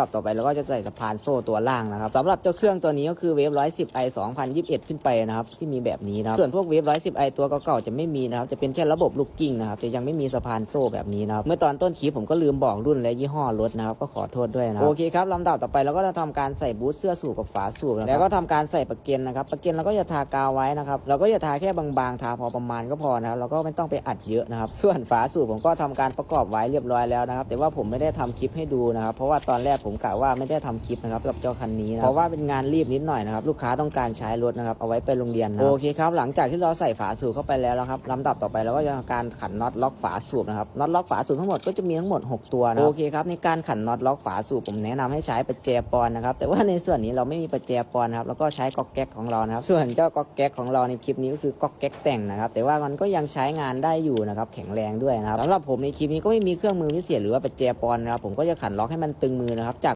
รับต่อไปเราก็จะใส่สะพานโซ่ตัวล่างนะครับสำหรับเจ้าเครื่องตัวนี้ก็คือเวฟ110 i 2021 ขึ้นไปนะครับที่มีแบบนี้นะส่วนพวกเวฟ110 i ตัวเก่าๆจะไม่มีนะครับจะเป็นแค่ระบบลูกกิ้งนะครับจะยังไม่มีสะพานโซ่แบบนี้นะครับเมื่อตอนต้นคลิปผมก็ลืมบอกรุ่นและยี่ห้อรถนะครับก็ขอโทษด้วยนะโอเคครับลำดับต่อไปเราก็จะทำการใส่บูทเสื้อสูบกับฝาสูบแล้วก็ทำการใส่ปะเก็นนะครับปะเก็นเราก็จะทากาวไว้นะครับเราก็จะทาแค่บางๆทาพอประมาณก็พอนะครับเราก็ไม่ต้องไปอัดเยอะนะครับส่วนฝาสูบผมก็ทำการประกอบไว้เรียบร้อยแล้วนะครับแต่ว่าผมไม่ได้ทำคลิปให้ดูนะครับเพราะว่าตอนแรกผมกะว่าไม่ได้ทำคลิปนะครับกับเจ้าคันนี้นะเพราะว่าเป็นงานรีบนิดหน่อยนะครับลูกค้าต้องการใช้รถนะครับเอาไว้ไปโรงเรียนนะโอเคครับหลังจากที่เราใส่ฝาสูบเข้าไปแล้วนะครับลำดับต่อไปเราก็จะทำการขันน็อตล็อกฝาสูบนะครับน็อตล็อกฝาสูบทั้งหมดก็จะมีทั้งหมด 6 ตัวนะโอเคครับในการขันน็อตล็อกฝาสูบผมแนะนำให้ใช้ประแจปอนนะครับแต่ว่าในส่วนนี้เราไม่มีประแจปอนนะครับแล้วก็ใช้ก๊อกแก๊กของเรานะครับส่วนเจ้าก๊อกแก๊กของเราในคลิปนี้ก็คือก๊อกแก๊กแต่งนะครับแต่ว่ามันก็ยังใช้งานได้อยู่นะครับแข็งแรงด้วยนะครับสำหรับผมในคลิปนี้ก็ไม่มีเครื่องมือพิเศษหรือว่าประแจปอนนะครับผมก็จะขันล็อกให้มันตึงมือนะครับ